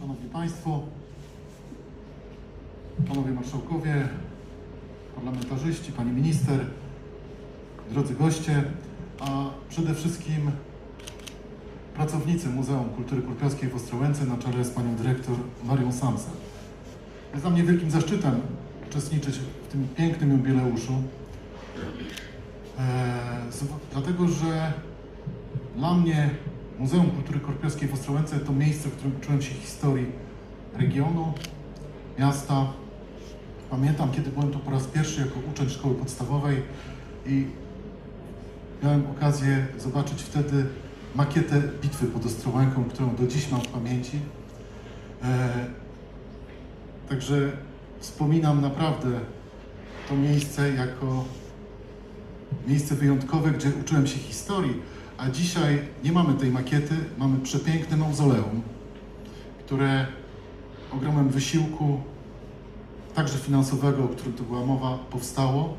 Szanowni Państwo, Panowie Marszałkowie, Parlamentarzyści, Pani Minister, drodzy goście, a przede wszystkim pracownicy Muzeum Kultury Kurpiowskiej w Ostrołęce na czele z Panią Dyrektor Marią Samsem. Jest dla mnie wielkim zaszczytem uczestniczyć w tym pięknym jubileuszu, e, z- dlatego że dla mnie Muzeum Kultury Korpiowskiej w Ostrołęce to miejsce, w którym uczyłem się historii regionu, miasta. Pamiętam, kiedy byłem tu po raz pierwszy jako uczeń szkoły podstawowej i miałem okazję zobaczyć wtedy makietę bitwy pod Ostrołęką, którą do dziś mam w pamięci. E, także wspominam naprawdę to miejsce jako miejsce wyjątkowe, gdzie uczyłem się historii, a dzisiaj nie mamy tej makiety, mamy przepiękne mauzoleum, które ogromem wysiłku, także finansowego, o którym tu była mowa, powstało